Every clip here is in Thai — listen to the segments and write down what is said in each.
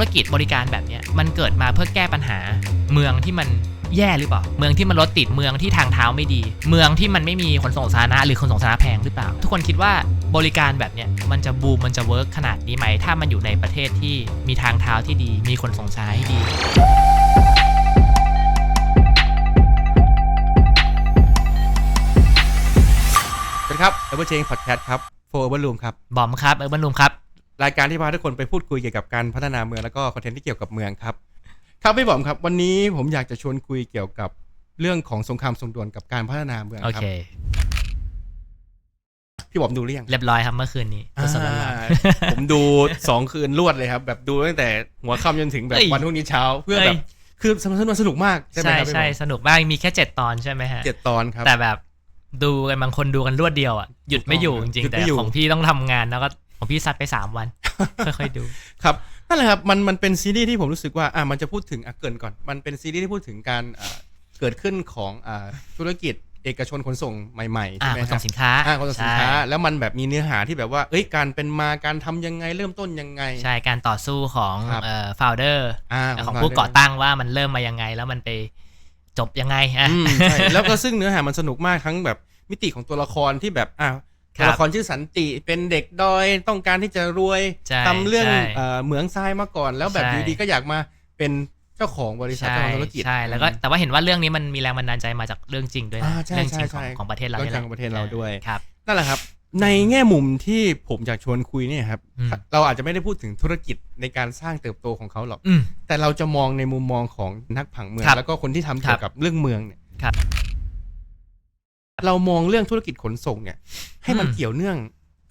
รกิจบริการแบบเนี้ยมันเกิดมาเพื่อแก้ปัญหา เมืองที่มันแย่หรือเปล่า เมืองที่มันรถติดเมืองที่ทางเท้าไม่ดี เมืองที่มันไม่มีขนส่งสาธารณะหรือขนส่งสาธารณะแพงหรือเปล่า ทุกคนคิดว่าบริการแบบเนี้ยมันจะบูมมันจะเวิร์กขนาดนี้ไหมถ้ามันอยู่ในประเทศที่มีทางเท้าที่ดี มีขนส่งสาธารณะที่ดีสวัสดีครับเอเวอร์เชงพอดแคสต์ครับโฟเอเวอร์ลูมครับบอมครับเออร์บันลุมครับ รายการที่พาทุกคนไปพูดคุยเกี่ยวกับการพัฒนาเมืองแล้วก็คอนเทนต์ที่เกี่ยวกับเมืองครับ ครับพี่บอมครับ วันนี้ผมอยากจะชวนคุยเกี่ยวกับเรื่องของสงครามทรงดวลกับการพัฒนาเมืองโอครัเค พี่บอมดูหรือยังเรียบร้อยครับเมื่อคืนนี้อ่าสดๆร้อนผมดูสองคืนรวดเลยครับ แบบดูตั้งแต่หัวค่ำจนถึงแบบเอ้ยวันพรุ่งนี้เช้าๆเพื่อแบบคือสนุกมันสนุกมากเอ้ใช่ยไหมใช่ครับพี่บใช่อมสนุกมากมีแค่เจ็ดตอนใช่ไหมฮะ เจ็ดตอนครับ แต่แบบดูกันบางคนดูกันรวดเดียวอะหยุดไม่อยู่จริงหยุดๆแต่ไม่อยู่ ของพี่ต้องทำงานแล้วก็ ของพี่ซัดไปสามวัน ค่อยๆดู ครับนั่นแหละครับมันมันเป็นซีรีส์ที่ผมรู้สึกว่าอะมันจะพูดถึงอะเกรินก่อน มันเป็นซีรีส์ที่พูดถึงการอ่าเกิดขึ้นของอ่าธุรกิจเอกชนขนส่งใหม่ๆอ่าใช่ไหมขนครัส่บงสินค้าอ่าขนส่งสินค้าใช่แล้วมันแบบมีเนื้อหาที่แบบว่าเอ้ยการเป็นมาการทำยังไงเริ่มต้นยังไง ใช่การต่อสู้ของครับ เอ่อโฟลเดอร์อ่าของเราผู้ได้ก่อตั้งว่ามันเริ่มมายังไงแล้วมันไปจบยังไงอะ อืมใช่แล้วก็ซึ่งเนื้อหามันสนุกมากทั้งแบบมิติของตัวละครที่แบบอ่าครั ตัวบละครชื่อสันติเป็นเด็กดอยต้องการที่จะรวยใช่ทำเรื่องใช่เอ่อเหมืองทรายมาก่อน แล้วแบบใช่อยู่ดีก็อยากมาเป็นเจ้าของบริษัทใช่เจ้าของธุรกิจใช่แล้วก็แต่ว่าเห็นว่าเรื่องนี้มันมีแรงบันดาลใจมาจากเรื่องจริงด้วยนะอ่าใช่เรื่องจริงใช่ของใช่ของประเทศเราเรื่องนี่แหละของประเทศเราด้วยครับนั่นแหละครับในแง่มุมที่ผมอยากชวนคุยเนี่ยครับอืมเราอาจจะไม่ได้พูดถึงธุรกิจในการสร้างเติบโตของเขาหรอกอืมแต่เราจะมองในมุมมองของนักผังเมืองครับแล้วก็คนที่ทำเกี่ยวกับเรื่องเมืองเนี่ยครับ เรามองเรื่องธุรกิจขนส่งเนี่ย ให้มันอืม เกี่ยวเนื่อง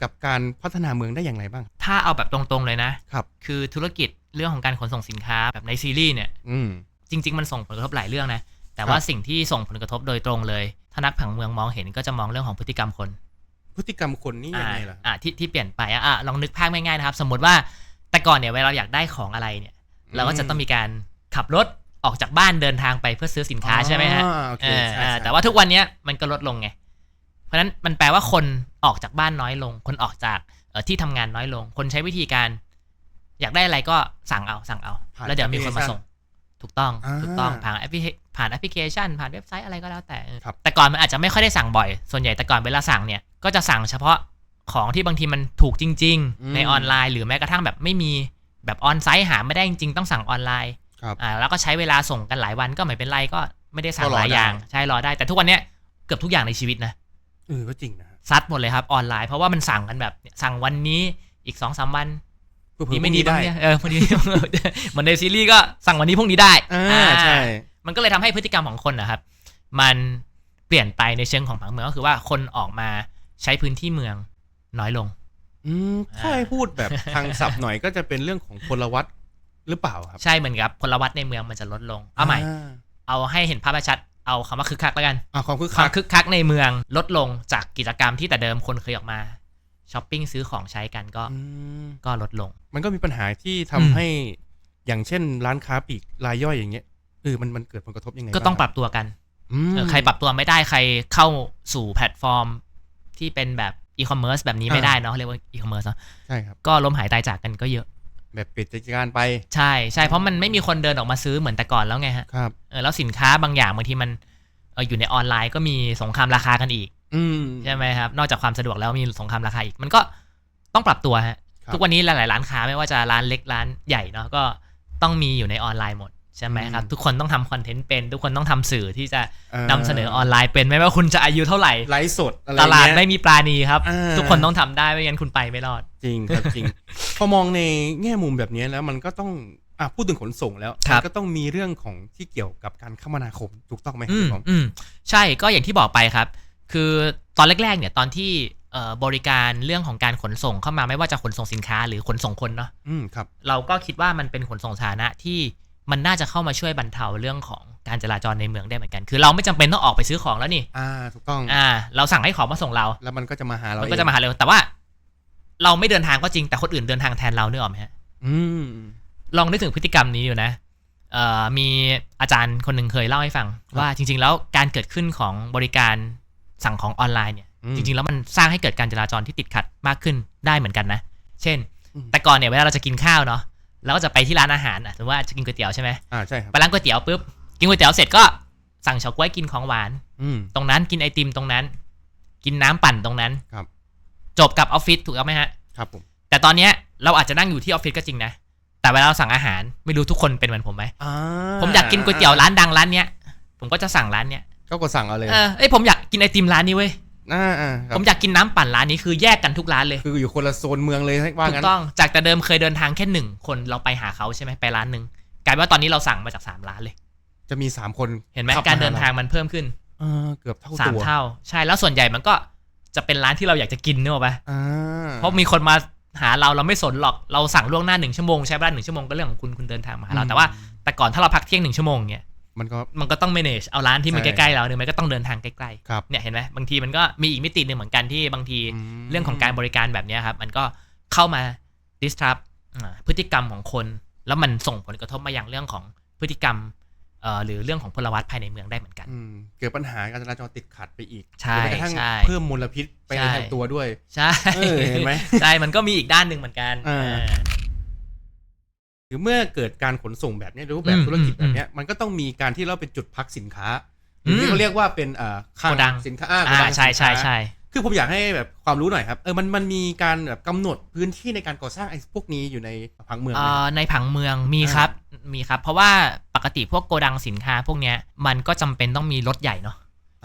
กับการพัฒนาเมืองได้อย่างไรบ้าง ถ้าเอาแบบตรงๆเลยนะครับ คือธุรกิจเรื่องของการขนส่งสินค้าแบบในซีรีส์เนี่ย อืม จริง ๆ มันส่งผลกระทบหลายเรื่องนะ แต่ครับว่าสิ่งที่ส่งผลกระทบโดยตรงเลย ถ้านักผังเมืองมองเห็นก็จะมองเรื่องของพฤติกรรมคนพฤติกรรมคนนี่ยังไงล่ะ อ่าที่ที่เปลี่ยนไปอะอะลองนึกภาพง่ายๆนะครับ สมมติว่าแต่ก่อนเนี่ยเวลาเราอยากได้ของอะไรเนี่ย เราก็จะต้องมีการขับรถ ออกจากบ้านเดินทางไปเพื่อซื้อสินค้าใช่ไหมฮะอ่าโอเคเออใช่อ่าใช่แต่ว่าทุกวันเนี้ยมันก็ลดลงไง เพราะฉะนั้นมันแปลว่าคนออกจากบ้านน้อยลง คนออกจากเอ่อที่ทำงานน้อยลง คนใช้วิธีการ อยากได้อะไรก็สั่งเอาสั่งเอาผ่านแล้วเดี๋ยวมีคนมาส่ง ถูกต้องอ่าถูกต้องผ่านแอปพลิเคผ่านแอปพลิเคชัน ผ่านเว็บไซต์อะไรก็แล้วแต่เออครับแต่ก่อนมันอาจจะไม่ค่อยได้สั่งบ่อย ส่วนใหญ่แต่ก่อนเวลาสั่งเนี่ยก็จะสั่งเฉพาะของที่บางทีมันถูกจริงอืมๆในออนไลน์ หรือแม้กระทั่งแบบไม่มีแบบออนไซต์หาไม่ได้จริงๆต้องสั่งออนไลน์ครับ อ่าแล้วก็ใช้เวลาส่งกันหลายวันก็ไม่เป็นไรก็ไม่ได้สั่ก็งรอหลายอย่างได้ใช่รอได้แต่ทุกวันเนี้ยเกือบทุกอย่างในชีวิตนะเออก็จริงนะซัดหมดเลยครับออนไลน์เพราะว่ามันสั่งกันแบบสั่งวันนี้อีกสองสามวันเผื่อๆดีไม่ดีพรุ่งบ้างนี้เนี่ยเออพอดีเหมือนในซีรีส์ก็สั่งวันนี้พรุ่งนี้ได้อ่าอ่าใช่ มันก็เลยทำให้พฤติกรรมของคนนะครับ มันเปลี่ยนไปในเชิงของผังเมืองก็คือว่าคนออกมาใช้พื้นที่เมืองน้อยลง อืมถ้าให้พูดแบบทางศัพท์หน่อยก็จะเป็นเรื่องของพลวัต หรือเปล่าครับ ใช่เหมือนกับพลวัตในเมืองมันจะลดลง เอาใหม่ เอาให้เห็นภาพชัด เอาคำว่าคึกคักแล้วกันอ่าความคึกควาคัมกคึกคักในเมืองลดลงจากกิจกรรมที่แต่เดิมคนเคยออกมาช้อปปิ้งซื้อของใช้กันก็อืมก็ลดลง มันก็มีปัญหาที่ทำอืมให้อย่างเช่น ร้านค้าปลีกรายย่อยอย่างเงี้ยเออมันมันเกิดผลกระทบยังไงก็ต้องปบ้ารับตัวกันอืมเออใครปรับตัวไม่ได้ใครเข้าสู่แพลตฟอร์มที่เป็นแบบอีคอมเมิร์ซแบบนี้ไม่ได้เนาะเรียกว่าอีคอมเมิร์ซเนาะใช่ครับก็ล้มหายตายจากกันก็เยอะ แบบปิดกิจการไป ใช่ใช่เพราะมันไม่มีคนเดินออกมาซื้อเหมือนแต่ก่อนแล้วไงฮะครับเออแล้วสินค้าบางอย่างบางทีมันเอออยู่ในออนไลน์ก็มีสงครามราคากันอีก อืมใช่ไหมครับ นอกจากความสะดวกแล้วมีสงครามราคาอีก มันก็ต้องปรับตัวฮะครับทุกวันนี้หลายๆร้านค้าไม่ว่าจะร้านเล็กร้านใหญ่เนาะก็ต้องมีอยู่ในออนไลน์หมด ใช่ไหมครับ ทุกคนต้องทำคอนเทนต์เป็น ทุกคนต้องทำสื่อที่จะนำเสนอออนไลน์เป็นไม่ว่าคุณจะอายุเท่าไหร่ไลฟ์สดอะไรตลาดเงี้ยไม่มีปราณีครับอ่าทุกคนต้องทำได้ไม่งั้นคุณไปไม่รอด จริงครับจริง พอมองในแง่มุมแบบนี้แล้วมันก็ต้องอะพูดถึงขนส่งแล้วครับมันก็ต้องมีเรื่องของที่เกี่ยวกับการคมนาคมถูกต้องไหมครัอืบมพี่บอมอืมใช่ก็อย่างที่บอกไปครับ คือตอนแรกๆเนี่ยตอนที่เอ่อบริการเรื่องของการขนส่งเข้ามาไม่ว่าจะขนส่งสินค้าหรือขนส่งคนเนาะอืมครับ เราก็คิดว่ามันเป็นขนส่งสาธารณะที่ มันน่าจะเข้ามาช่วยบรรเทาเรื่องของการจราจรในเมืองได้เหมือนกัน คือเราไม่จำเป็นต้องออกไปซื้อของแล้วนี่ อ่า ถูกต้อง อ่า เราสั่งให้ของมาส่งเรา แล้วมันก็จะมาหาเรา มันเองก็จะมาหาเร็วแต่ว่า เราไม่เดินทางก็จริง แต่คนอื่นเดินทางแทนเราเนื้อออกไหมฮะ อืม ลองนึกถึงพฤติกรรมนี้อยู่นะ เอ่อ มีอาจารย์คนหนึ่งเคยเล่าให้ฟัง ว่าจริง ๆ แล้วการเกิดขึ้นของบริการสั่งของออนไลน์เนี่ยอืมจริง ๆ แล้วมันสร้างให้เกิดการจราจรที่ติดขัดมากขึ้นได้เหมือนกันนะ เช่นอืมแต่ก่อนเนี่ยเวลาเราจะกินข้าวเนาะ แล้วก็จะไปที่ร้านอาหารอะสมมติว่าจะกินก๋วยเตี๋ยวใช่ไหมอ่าใช่ครับไปร้านก๋วยเตี๋ยวปุ๊บกินก๋วยเตี๋ยวเสร็จก็สั่งเฉาก๊วยกินของหวาน อืม ตรงนั้นกินไอติมตรงนั้น กินน้ำปั่นตรงนั้นครับ จบกับออฟฟิศถูกต้องไหมฮะ ครับผมแต่ตอนเนี้ยเราอาจจะนั่งอยู่ที่ออฟฟิศก็จริงนะ แต่เวลาเราสั่งอาหารไม่รู้ทุกคนเป็นเหมือนผมไหมอ่าผมอยากกินก๋วยเตี๋ยวร้านดังร้านเนี้ยผมก็จะสั่งร้านเนี้ยก็กดสั่งเอาเลย เออเอ้ยผมอยากกินไอติมร้านนี้เว้ย อ่าอ่าครัผบมอยากกินน้ำปั่นร้านนี้คือแยกกันทุกร้านเลยคืออยู่คนละโซนเมืองเลยให้ว่าถูงั้กนต้องจากแต่เดิมเคยเดินทางแค่หนึ่งคนเราไปหาเขาใช่ไหมไปร้านหนึ่งกลายเป็นว่าตอนนี้เราสั่งมาจากสามร้านเลย จะมีสามคนเห็นไหมขับการเดินมทางมันเพิ่มขึ้นเออเกือบเท่าสามตัวเท่า ใช่แล้วส่วนใหญ่มันก็จะเป็นร้านที่เราอยากจะกินนึกออกปะอ่าเพราะมีคนมาหาเราเราไม่สนหรอกเราสั่งล่วงหน้าหนึ่งชั่วโมงใช้เวลาหนึ่งชั่วโมงก็เรื่องของคุณคุณเดินทางมาหาเราแต่ว่าแต่ก่อนถ้าเราพักเที่ยงหนึ่งชั่วโมงเนี่ย มันก็มันก็ต้อง manage เอาร้านที่มันใช่ ใกล้ๆเราเนี่ยมันก็ต้องเดินทางใกล้ครับ ๆเนี่ยเห็นไหมบางทีมันก็มีอีกมิติหนึ่งเหมือนกันที่บางทีมเรื่องของการบริการแบบเนี้ยครับ มันก็เข้ามา disrupt อ่าพฤติกรรมของคน แล้วมันส่งผลกระทบมาอย่างเรื่องของพฤติกรรมเอ่อหรือเรื่องของพลวัตภายในเมืองได้เหมือนกัน อืมเกิดปัญหาการจราจรติดขัดไปอีกใช่หรือแม้กระทั่งใช่เพิ่มมลพิษไปในใช่ ทางตัวด้วย ใช่เออเห็นไหมใช่มันก็มีอีกด้านหนึ่งเหมือนกันอ่า เออ หรือเมื่อเกิดการขนส่งแบบเนี้ยหรือรูปแบบอืมธุรกิจแบบเนี้ยมันก็ต้องมีการที่เราเป็นจุดพักสินค้าหรือมที่เขาเรียกว่าเป็นอ่าคลังโกดังสินค้าอ่าโกอ่าดังใช่สินใช่ค้าใช่คือผมอยากให้แบบความรู้หน่อยครับเออมันมันมีการแบบกำหนดพื้นที่ในการก่อสร้างไอ้พวกนี้อยู่ในผังเมืองไหมเอ่อในผังเมืองมีครับมีครับ เพราะว่าปกติพวกโกดังสินค้าพวกเนี้ยมันก็จำเป็นต้องมีรถใหญ่เนาะ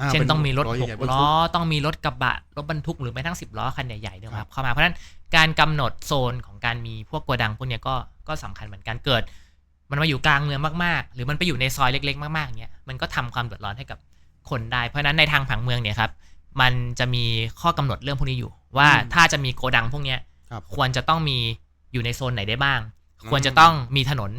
าเช่นป็ต้องมีรถยหใญ่กๆบรรล้ทุอกต้องมีรถกระบะรถบรรทุกหรือแม้ทั้งสิบล้อคันใหญ่ๆเนี่ยคครัรับบเข้ามาเพราะฉะนั้นการกำหนดโซนของการมีพวกโกดังพวกเนี้ยก็ ก็สำคัญเหมือนกันเกิด มันมาอยู่กลางเมืองมากๆ หรือมันไปอยู่ในซอยเล็ก ๆ มากๆเนี้ยมันก็ทำความเดือดร้อนให้กับคนได้เพราะฉะนั้นในทางผังเมืองเนี่ยครับมันจะมีข้อกำหนดเรื่องพวกนี้อยู่ ว่าอืมถ้าจะมีโกดังพวกเนี้ยครับควรจะต้องมีอยู่ในโซนไหนได้บ้างอืมควรจะต้องมีถนน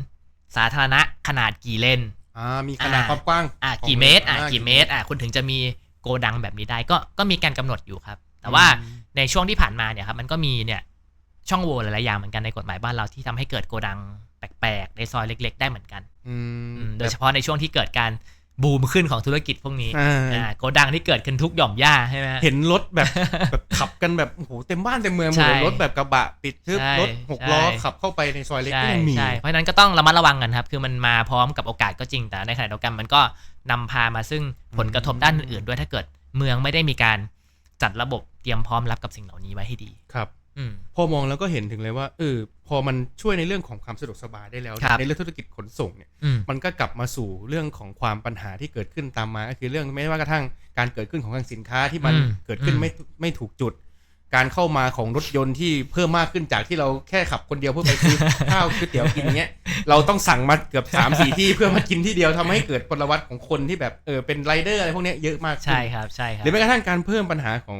สาธารณะขนาดกี่เลนอ่ามีขนาดอ่าความกว้างอะของกี่เมตรอะอ่ากี่เมตรอะคุณถึงจะมีโกดังแบบนี้ได้ก็ก็มีการกำหนดอยู่ครับ แต่ว่าอืมในช่วงที่ผ่านมาเนี่ยครับมันก็มีเนี่ย ช่องโหว่หลายๆอย่างเหมือนกันในกฎหมายบ้านเราที่ทำให้เกิดโกดังแปลกๆในซอยเล็ก ๆ ได้เหมือนกันอืมอืมโดยเฉพาะในช่วงที่เกิดการบูมขึ้นของธุรกิจพวกนี้อ่าอ่าโกดังที่เกิดขึ้นทุกหย่อมหญ้าใช่ไหมฮะเห็นรถแบบแบบขับกันแบบโอ้โหเต็มบ้านเต็มเมืองหมดใช่เลยรถแบบกระบะปิดทึบใช่รถหกล้อใช่ขับเข้าไปในซอยเล็กใช่ก็ยังมีใช่เพราะฉะนั้นก็ต้องระมัดระวังกันครับ คือมันมาพร้อมกับโอกาสก็จริงแต่ในขณะเดียวกันมันก็นำพามาซึ่งผลกระทบด้านอื่นๆด้วยถ้าเกิดเมืองไม่ได้มีการจัดระบบเตรียมพร้อมรับกับสิ่งเหล่านี้ไว้ให้ดีครับอืม พอมองแล้วก็เห็นถึงเลยว่าเออพอมันช่วยในเรื่องของความสะดวกสบายได้แล้วเนี่ยครับในเรื่องธุรกิจขนส่งเนี่ยอืมมันก็กลับมาสู่เรื่องของความปัญหาที่เกิดขึ้นตามมา ก็คือเรื่องไม่ว่ากระทั่งการเกิดขึ้นของทางสินค้าที่มันอืมเกิดขึ้นอืมไม่ไม่ถูกจุด การเข้ามาของรถยนต์ที่เพิ่มมากขึ้นจากที่เราแค่ขับคนเดียวเพื่อไปซื้อข้าวก๋วยเตี๋ยวกินอย่างเงี้ยเราต้องสั่งมาเกือบสามสี่ที่เพื่อมากินที่เดียวทำให้เกิดพลวัตของคนที่แบบเออเป็นไรเดอร์อะไรพวกเนี้ยเยอะมากขึ้นใช่ครับใช่ครัหรือแม้กระทั่งการเพิ่มปัญหาของ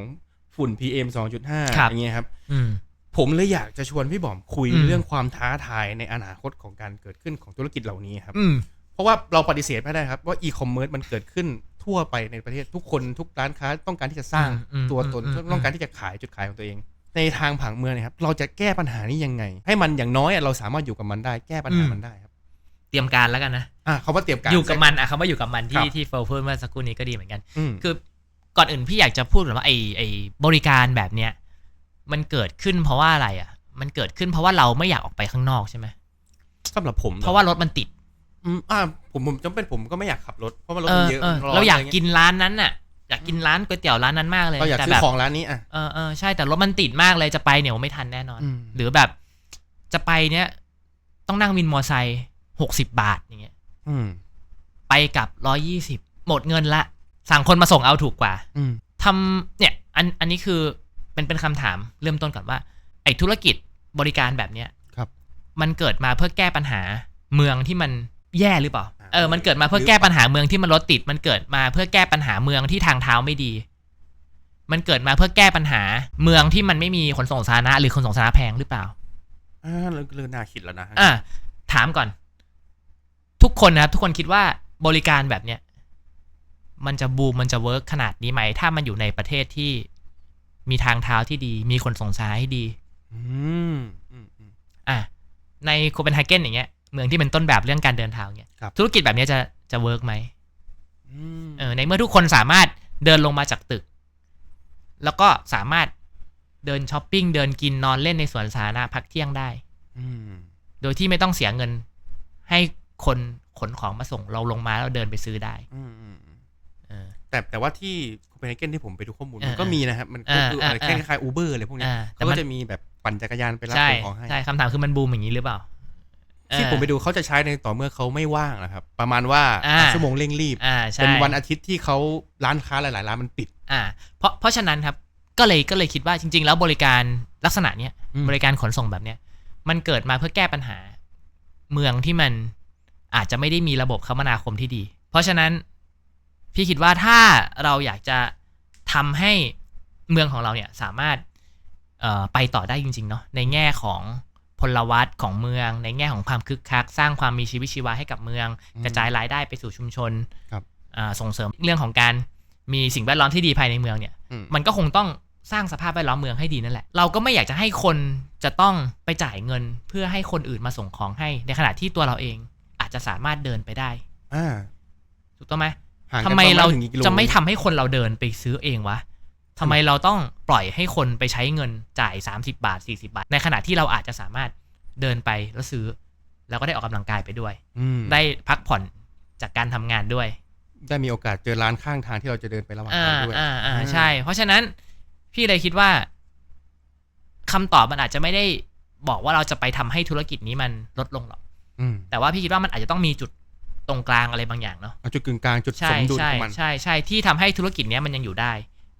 ฝุ่น PM 2.5ครับอย่างเงี้ยครับอืมผมเลยอยากจะชวนพี่บอมคุยอืมเรื่องความท้าทายในอนาคตของการเกิดขึ้นของธุรกิจเหล่านี้ครับอืมเพราะว่าเราปฏิเสธไม่ได้ครับ ว่าอีคอมเมิร์ซมันเกิดขึ้นทั่วไปในประเทศทุกคนทุกร้านค้าต้องการที่จะสร้างอืมตัวตนอืมอืมต้องการที่จะขายจุดขายของตัวเอง ในทางผังเมืองเนะครับ เราจะแก้ปัญหานี้ยังไง ให้มันอย่างน้อยอะเราสามารถอยู่กับมันได้แก้ปัญหามันได้ครับ เตรียมการแล้วกันนะอะเขาว่าเตรียมการอยู่กับมันอะคำว่าอยู่กับมันครัที่บที่เฟิร์พูดเมื่อสักครู่นี้ก็ดีเหมือนกันอืมคือ ก่อนอื่นพี่อยากจะพูดก่อนว่าไอไอบริการแบบเนี้ยมันเกิดขึ้นเพราะว่าอะไรอะ มันเกิดขึ้นเพราะว่าเราไม่อยากออกไปข้างนอกใช่ไหมสำหรับผมเพราะว่ารถมันติด อืมอ่าผมผมจำเป็นผมก็ไม่อยากขับรถเพราะว่ารถเอมันอเยอะเออมันร้นเราอยากะไงี้กินร้านนั้นน่ะอยากกินร้านก๋วยเตี๋ยวร้านนั้นมากเลยเราอยากแต่ซื้อแบบของร้านนี้อะเออเออใช่แต่รถมันติดมากเลยจะไปเนี่ยไม่ทันแน่นอนอืมหรือแบบจะไปเนี้ยต้องนั่งวินมอไซค์หกสิบบาทอย่างเงี้ยอืมไปกลับร้อยี่สิบหมดเงินละ สั่งคนมาส่งเอาถูกกว่าอืมทำเนี่ยอันอันนี้คือเป็นเป็นคำถามเริ่มต้นก่อนว่า ไอ้ธุรกิจบริการแบบเนี้ยครับ มันเกิดมาเพื่อแก้ปัญหาเมืองที่มันแย่หรือเปล่าอ่า เออ มันเกิดมาเพื่อแก้ปัญหาเมืองที่มันรถติด มันเกิดมาเพื่อแก้ปัญหาเมืองที่ทางเท้าไม่ดี มันเกิดมาเพื่อแก้ปัญหาเมืองที่มันไม่มีขนส่งสาธารณะหรือขนส่งสาธารณะแพงหรือเปล่า อ่าเริ่มเริ่มน่าคิดแล้วนะ อะถามก่อน ทุกคนนะครับทุกคนคิดว่าบริการแบบเนี้ย มันจะบูมมันจะเวิร์กขนาดนี้ไหม ถ้ามันอยู่ในประเทศที่มีทางเท้าที่ดี มีคนส่งสาให้ดีอืมอืมอืมอะในโคเปนเฮเกนอย่างเงี้ยเมืองที่เป็นต้นแบบเรื่องการเดินทางเนี่ยครับธุรกิจแบบเนี้ยจะจะเวิร์กไหมอืมเออในเมื่อทุกคนสามารถเดินลงมาจากตึก แล้วก็สามารถเดินช้อปปิ้งเดินกินนอนเล่นในสวนสาธารณะพักเที่ยงได้อืมโดยที่ไม่ต้องเสียเงินให้คนขนของมาส่งเราลงมาแล้วเดินไปซื้อได้ แต่แต่ว่าที่โคเปนเฮเกนที่ผมไปดูข้อมูลเออมันก็มีนะครับ มันก็คือเอออะไรเออคล้ายๆอูเบอร์อะไรพวกเนี้ยอ่าแต่เขามัก็นจะมีแบบปั่นจักรยานไปรับใช่ส่งของให้ใช่คำถามคือมันบูมอย่างนี้หรือเปล่าที่ผมไปเออดูเขาจะใช้ในต่อเมื่อเขาไม่ว่างนะครับ ประมาณว่าอ่าชั่วโมงเร่งรีบอ่าใช่เป็นวันอาทิตย์ที่เขาร้านค้าหลาย ๆ ร้านมันปิด อ่า เพราะเพราะฉะนั้นครับก็เลยก็เลยคิดว่าจริง ๆ แล้วบริการลักษณะเนี้ยอืมบริการขนส่งแบบเนี้ยมันเกิดมาเพื่อแก้ปัญหา เมืองที่มันอาจจะไม่ได้มีระบบคมนาคมที่ดี เพราะฉะนั้น พี่คิดว่าถ้าเราอยากจะทำให้เมืองของเราเนี่ยสามารถเอ่อไปต่อได้จริงๆเนาะในแง่ของพลวัตของเมือง ในแง่ของความคึกคัก สร้างความมีชีวิตชีวาให้กับเมืองอืมกระจายรายได้ไปสู่ชุมชนครับอ่าส่งเสริมเรื่องของการมีสิ่งแวดล้อมที่ดีภายในเมืองเนี่ยอืมมันก็คงต้องสร้างสภาพแวดล้อมเมืองให้ดีนั่นแหละ เราก็ไม่อยากจะให้คนจะต้องไปจ่ายเงินเพื่อให้คนอื่นมาส่งของให้ ในขณะที่ตัวเราเองอาจจะสามารถเดินไปได้ อ่า ถูกต้องไหมห่างกัน ทำไมเราปะณ1กิโลจะไม่ทำให้คนเราเดินไปซื้อเองวะทำไมเราต้องปล่อยให้คนไปใช้เงินจ่าย 30 บาท 40 บาท ในขณะที่เราอาจจะสามารถเดินไปแล้วซื้อ แล้วก็ได้ออกกำลังกายไปด้วยอืมได้พักผ่อนจากการทำงานด้วย ได้มีโอกาสเจอร้านข้างทางที่เราจะเดินไประหว่างอ่าทางด้วยอ่าอ่าอ่าใช่ เพราะฉะนั้นพี่เลยคิดว่าคำตอบมันอาจจะไม่ได้บอกว่าเราจะไปทำให้ธุรกิจนี้มันลดลงหรอกอืมแต่ว่าพี่คิดว่ามันอาจจะต้องมีจุด ตรงกลางอะไรบางอย่างเนาะเอาจุดกึ่งกลางจุดใช่สมดุลใช่ของมันใช่ใช่ที่ทำให้ธุรกิจเนี้ยมันยังอยู่ได้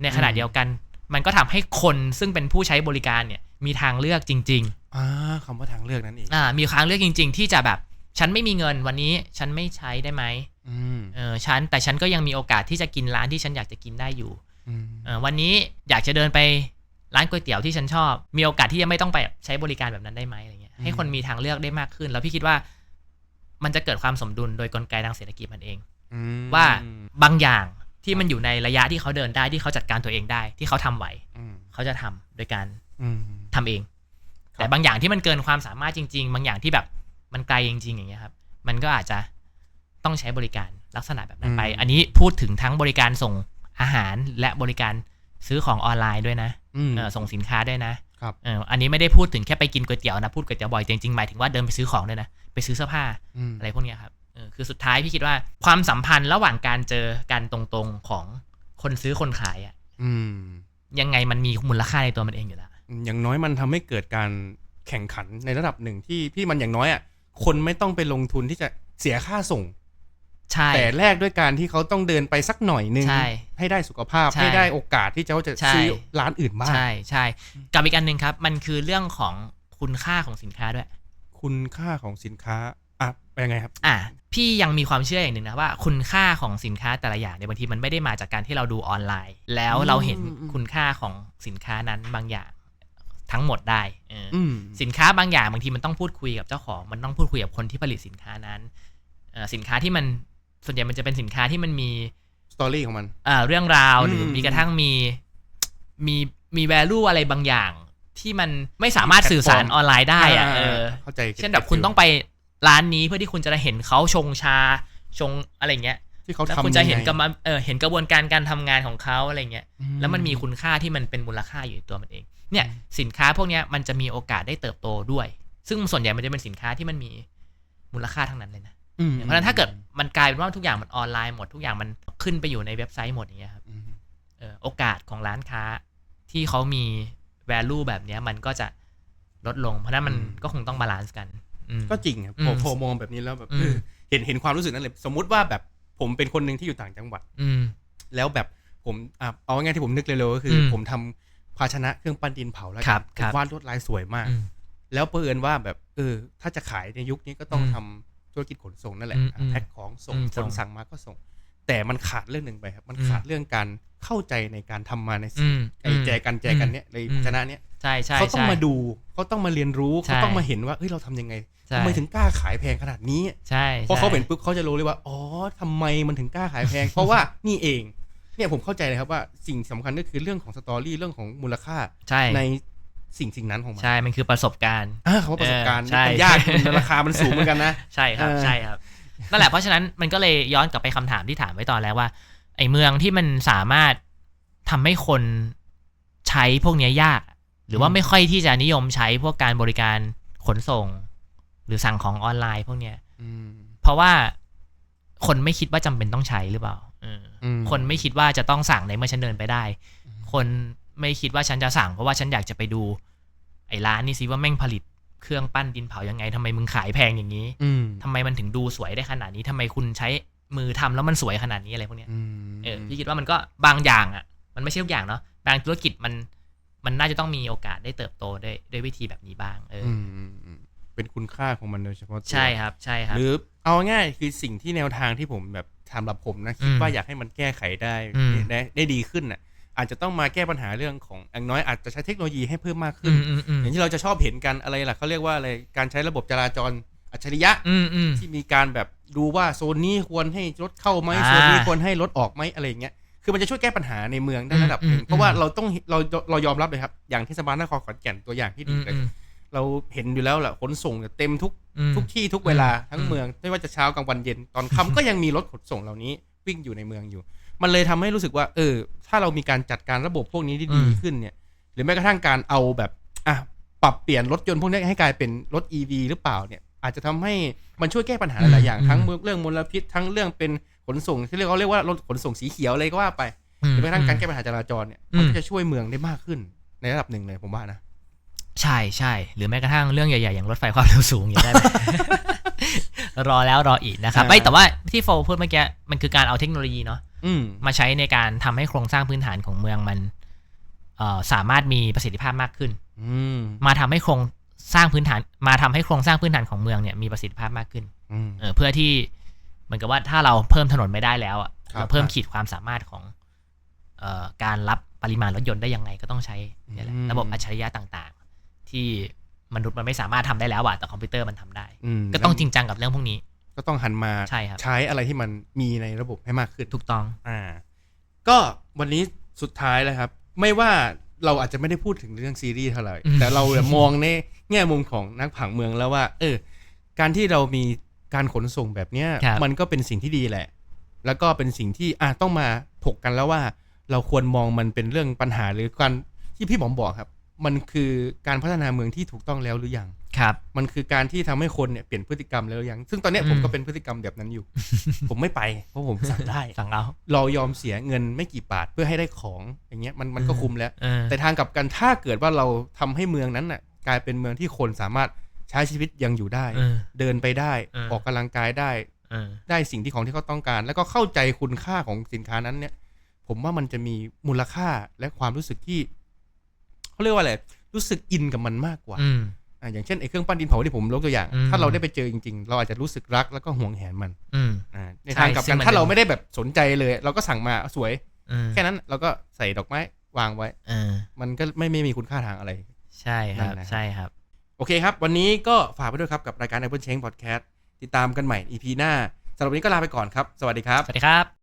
ในขณะอืมเดียวกัน มันก็ทำให้คนซึ่งเป็นผู้ใช้บริการเนี่ยมีทางเลือกจริงอ่าคำว่าทางเลือกนั่นเองๆอ่ามีทางเลือกจริง ๆ ที่จะแบบฉันไม่มีเงินวันนี้ฉันไม่ใช้ได้ไหมอืมเออฉันแต่ฉันก็ยังมีโอกาสที่จะกินร้านที่ฉันอยากจะกินได้อยู่อืมเออวันนี้อยากจะเดินไปร้านก๋วยเตี๋ยวที่ฉันชอบ มีโอกาสที่จะไม่ต้องไปใช้บริการแบบนั้นได้ไหมอะไรเงี้ยให้คนมีทางเลือกได้มากขึ้น แล้วพี่คิดว่า มันจะเกิดความสมดุลโดยกลไกทางเศรษฐกิจมันเองอืมว่าบางอย่างที่มันอยู่ในระยะที่เขาเดินได้ที่เขาจัดการตัวเองได้ ที่เขาทำไหวอืมเขาจะทำโดยการอืมทำเองครับแต่บางอย่างที่มันเกินความสามารถจริง ๆ บางอย่างที่แบบมันไกลจริง ๆ อย่างเงี้ยครับ มันก็อาจจะต้องใช้บริการลักษณะแบบนั้นไป อันนี้พูดถึงทั้งบริการส่งอาหารและบริการซื้อของออนไลน์ด้วยนะอืมเออส่งสินค้าด้วยนะ ครับเอออันนี้ไม่ได้พูดถึงแค่ไปกินก๋วยเตี๋ยวนะพูดก๋วยเตี๋ยวบ่อยจริงๆหมายถึงว่าเดินไปซื้อของด้วยนะไปซื้อเสื้อผ้าอืมอะไรพวกเนี้ยครับเออคือสุดท้ายพี่คิดว่าความสัมพันธ์ระหว่างการเจอกันตรงๆของคนซื้อคนขายอะอืมยังไงมันมีมูลค่าในตัวมันเองอยู่แล้วอย่างน้อยมันทำให้เกิดการแข่งขันในระดับหนึ่งที่ที่มันอย่างน้อยอะคนไม่ต้องไปลงทุนที่จะเสียค่าส่ง ใช่ แต่แรกด้วยการที่เขาต้องเดินไปสักหน่อยนึงใช่ให้ได้สุขภาพใช่ให้ได้โอกาสที่เขาจะใช่ ซื้อร้านอื่นบ้างใช่ใช่กับอีกอันหนึ่งครับ มันคือเรื่องของคุณค่าของสินค้าด้วย คุณค่าของสินค้าอะเป็นยังไงครับ อะพี่ยังมีความเชื่ออย่างหนึ่งนะว่าคุณค่าของสินค้าแต่ละอย่างเนี่ยบางทีมันไม่ได้มาจากการที่เราดูออนไลน์ แล้วเราเห็นอืมอืมคุณค่าของสินค้านั้นบางอย่างทั้งหมดได้เออออืมสินค้าบางอย่างบางทีมันต้องพูดคุยกับเจ้าของ มันต้องพูดคุยกับคนที่ผลิตสินค้านั้นเอ่อสินค้าที่มัน ส่วนใหญ่มันจะเป็นสินค้าที่มันมีสตอรี่ของมันเอ่อเรื่องราวอืมหรือมีกระทั่งมีมีมี value อะไรบางอย่าง ที่มันไม่สามารถสื่อสารออนไลน์ได้อะเออเข้าใจเช่นแบบคุณต้องไปร้านนี้เพื่อที่คุณจะได้เห็นเขาชงชาชงอะไรเงี้ยที่เขาแล้วทำคุณจะเห็นยังไงกระบวนเออเห็นกระบวนการการทำงานของเขาอะไรเงี้ยอืแล้วมันมีคุณค่าที่มันเป็นมูลค่าอยู่ในตัวมันเอง เนี่ยสินค้าพวกเนี้ยมันจะมีโอกาสได้เติบโตด้วย ซึ่งส่วนใหญ่มันจะเป็นสินค้าที่มันมีมูลค่าทั้งนั้นเลยนะอืม เพราะฉะนั้นถ้าเกิดมันกลายเป็นว่าทุกอย่างมันออนไลน์หมดทุกอย่างมันขึ้นไปอยู่ในเว็บไซต์หมดอย่างเงี้ยครับอืมเออโอกาสของร้านค้าที่เขามี value แบบเนี้ยมันก็จะลดลง เพราะฉะนั้นมันก็คงต้องบาลานซ์กันอืมก็จริงครับอืมพอพอมองแบบนี้แล้วแบบอืมเออเห็นเห็นความรู้สึกนั้นเลยสมมุติว่าแบบผมเป็นคนหนึ่งที่อยู่ต่างจังหวัด อืมแล้วแบบผมอะเอาง่ายๆที่ผมนึกเร็วๆก็คืออมผมทำภาชนะเครื่องปั้นดินเผาแล้วครักับนครับผมวาดลวดลายสวยมากอืมแล้วเผอิญว่าแบบเออถ้าจะขายในยุคนี้ก็ต้องอืมทำ ธุรกิจขนส่งนั่นแหละอืมอืมแพ็คของส่งอืมคส่นงสั่งมาก็ส่ง แต่มันขาดเรื่องหนึ่งไปครับมันอืมขาดเรื่องการเข้าใจในการทำมาในอืมไอ้แจกันแจกันเนี้ยในอืมภาชนะเนี้ยใช่ใช่เขาต้องใช่มาดูเขาต้องมาเรียนรู้ใช่เขาต้องมาเห็นว่าเฮ้ยเราทำยังไงใช่ทำไมถึงกล้าขายแพงขนาดนี้ใช่พอเขาใช่เห็นปุ๊บเขาจะรู้เลยว่าอ๋อทำไมมันถึงกล้าขายแพง เพราะว่านี่เองเนี่ยผมเข้าใจเลยครับว่าสิ่งสำคัญก็คือเรื่องของสตอรี่เรื่องของมูลค่าใช่ใน สิ่งสิ่งนั้นของมันใช่ มันคือประสบการณ์อ่าคำว่าประสบการณ์เออใช่มันยากมันราคามันสูงเหมือนกันนะ ใช่ครับเออใช่ครับนั่นแหละเพราะฉะนั้นมันก็เลยย้อนกลับไปคำถามที่ถามไว้ตอนแรกว่า ไอ้เมืองที่มันสามารถทำให้คนใช้พวกเนี้ยยาก หรือว่าไม่ค่อยที่จะนิยมใช้พวกการบริการขนส่ง หรือสั่งของออนไลน์พวกเนี้ยอืมเพราะว่าคนไม่คิดว่าจำเป็นต้องใช้หรือเปล่าเอออมคนไม่คิดว่าจะต้องสั่งในเมื่อฉันเดินไปได้ คน ไม่คิดว่าฉันจะสั่งเพราะว่าฉันอยากจะไปดู ไอ้ร้านนี่สิว่าแม่งผลิตเครื่องปั้นดินเผายังไงทำไมมึงขายแพงอย่างนี้ อืมทำไมมันถึงดูสวยได้ขนาดนี้ทำไมคุณใช้มือทำแล้วมันสวยขนาดนี้อะไรพวกเนี้ยอืมเออพี่คิดว่ามันก็บางอย่างอะ มันไม่ใช่ทุกอย่างเนาะบางธุรกิจมันมันน่าจะต้องมีโอกาสได้เติบโตได้ด้วยวิธีแบบนี้บ้าง เอออือมอืมอืมเป็นคุณค่าของมันโดยเฉพาะตัวใช่ครับ ใช่ครับ หรือเอาง่ายๆคือสิ่งที่แนวทางที่ผมแบบทำหรับผมนะคิดอืมว่าอยากให้มันแก้ไขได้อืมได้ได้ดีขึ้นน่ะ อาจจะต้องมาแก้ปัญหาเรื่องของอย่างน้อยอาจจะใช้เทคโนโลยีให้เพิ่มมากขึ้อืนมอืมอืมอย่างที่เราจะชอบเห็นกันอะไรล่ะเขาเรียกว่าอะไรการใช้ระบบจราจรอัจฉริยะอืมอืมที่มีการแบบดูว่าโซนนี้ควรให้รถเข้าไหมอ่าโซนนี้ควรให้รถออกไหมอะไรอย่างเงี้ยคือมันจะช่วยแก้ปัญหาในเมืองได้ระดับหนึ่งอืมเพราะว่าอืมเราต้องเราเรายอมรับเลยครับ อย่างเทศบาลนครขอนแก่นตัวอย่างที่อืดีมเลยอืมเราเห็นอยู่แล้วแหละขนส่งเนี่ยเต็มทุกอืมทุกที่ทุกเวลาทั้งอืมเมือง ไม่ว่าจะเช้ากลางวันเย็นตอนค่ำก็ยังมีรถขนส่งเหล่านี้วิ่งอยู่ในเมืองอยู่ มันเลยทำให้รู้สึกว่า เออ ถ้าเรามีการจัดการระบบพวกนี้ที่ดีขึ้นเนี่ย หรือแม้กระทั่งการเอาแบบอะปรับเปลี่ยนรถยนต์พวกนี้ให้กลายเป็นรถ EV หรือเปล่าเนี่ย อาจจะทำให้มันช่วยแก้ปัญหาหลายๆอย่างทั้งเรื่องมลพิษทั้งเรื่องเป็นขนส่งที่เรียกเขาเรียกว่ารถขนส่งสีเขียวอะไรก็ว่าไปอืหมรือแม้กระทั่งการแก้ปัญหาจราจรเนี่ยอืมมันก็จะช่วยเมืองได้มากขึ้นในระดับหนึ่งเลยผมว่านะใช่ใช่หรือแม้กระทั่งเรื่องใหญ่ๆ อย่างรถไฟความเร็วสูงอย่างได้ไหม รอแล้วรออีกนะครับอ่าไม่แต่ว่าที่โฟพูดเมื่อกี้มันคือการเอาเทคโนโลยีเนาะอืมมาใช้ในการทำให้โครงสร้างพื้นฐานของเมืองมันเอ่อสามารถมีประสิทธิภาพมากขึ้นอืมมาทำให้โครงสร้างพื้นฐาน มาทำให้โครงสร้างพื้นฐานของเมืองเนี่ยมีประสิทธิภาพมากขึ้นอืมเออเพื่อที่เหมือนกับว่าถ้าเราเพิ่มถนนไม่ได้แล้วอะครับเราเพิ่มขีดความสามารถของเอ่อการรับปริมาณรถยนต์ได้ยังไงก็ต้องใช้เนี่ยแหละระบบอัจฉริยะต่าง ๆ ที่ มนุษย์มันไม่สามารถทำได้แล้วอะแต่คอมพิวเตอร์มันทำได้อืมก็ต้องจริงจังกับเรื่องพวกนี้ ก็ต้องหันมาใช่ครับใช้อะไรที่มันมีในระบบให้มากขึ้นถูกต้องอ่าก็วันนี้สุดท้ายแล้วครับ ไม่ว่าเราอาจจะไม่ได้พูดถึงเรื่องซีรีส์เท่าไหร่อืมแต่เราเนี่ยมองในแง่มุมของนักผังเมืองแล้วว่า เออ การที่เรามีการขนส่งแบบเนี้ยครับมันก็เป็นสิ่งที่ดีแหละ แล้วก็เป็นสิ่งที่อะต้องมาถกกันแล้วว่า เราควรมองมันเป็นเรื่องปัญหาหรือการที่พี่หมอมบอกครับ มันคือการพัฒนาเมืองที่ถูกต้องแล้วหรือยังครับ มันคือการที่ทำให้คนเนี่ยเปลี่ยนพฤติกรรมแล้วหรือยัง ซึ่งตอนเนี้ยอืมผมก็เป็นพฤติกรรมแบบนั้นอยู่ ผมไม่ไป เพราะผมสั่งได้สั่งเอาเรายอมเสียเงินไม่กี่บาทเพื่อให้ได้ของอย่างเงี้ยมันมันก็อืมคุ้มแล้วเออแต่ทางกลับกันถ้าเกิดว่าเราทำให้เมืองนั้นน่ะกลายเป็นเมืองที่คนสามารถใช้ชีวิตยังอยู่ได้เออเดินไปได้เออออกกำลังกายได้เออได้สิ่งที่ของที่เขาต้องการ แล้วก็เข้าใจคุณค่าของสินค้านั้นเนี่ย ผมว่ามันจะมีมูลค่าและความรู้สึกที่ เขาเรียกว่าอะไรรู้สึกอินกับมันมากกว่าอืมอะอย่างเช่นไอ้เครื่องปั้นดินเผาที่ผมยกตัวอย่างอืมถ้าเราได้ไปเจอจริงๆ เราอาจจะรู้สึกรักแล้วก็ห่วงแหนมันอืมอ่าในใช่ทางกลับซึ่กังนมันถ้าเราเป็นไม่ได้แบบสนใจเลย เราก็สั่งมาสวยเออแค่นั้นเราก็ใส่ดอกไม้วางไว้เออมันก็ไม่ไม่มีคุณค่าทางอะไร ใช่ครับนั่นแหละครับ ใช่ครับ โอเคครับ วันนี้ก็ฝากไปด้วยครับกับรายการ Apple Change Podcast ติดตามกันใหม่ EP หน้าสำหรับวันนี้ก็ลาไปก่อนครับ สวัสดีครับ สวัสดีครับ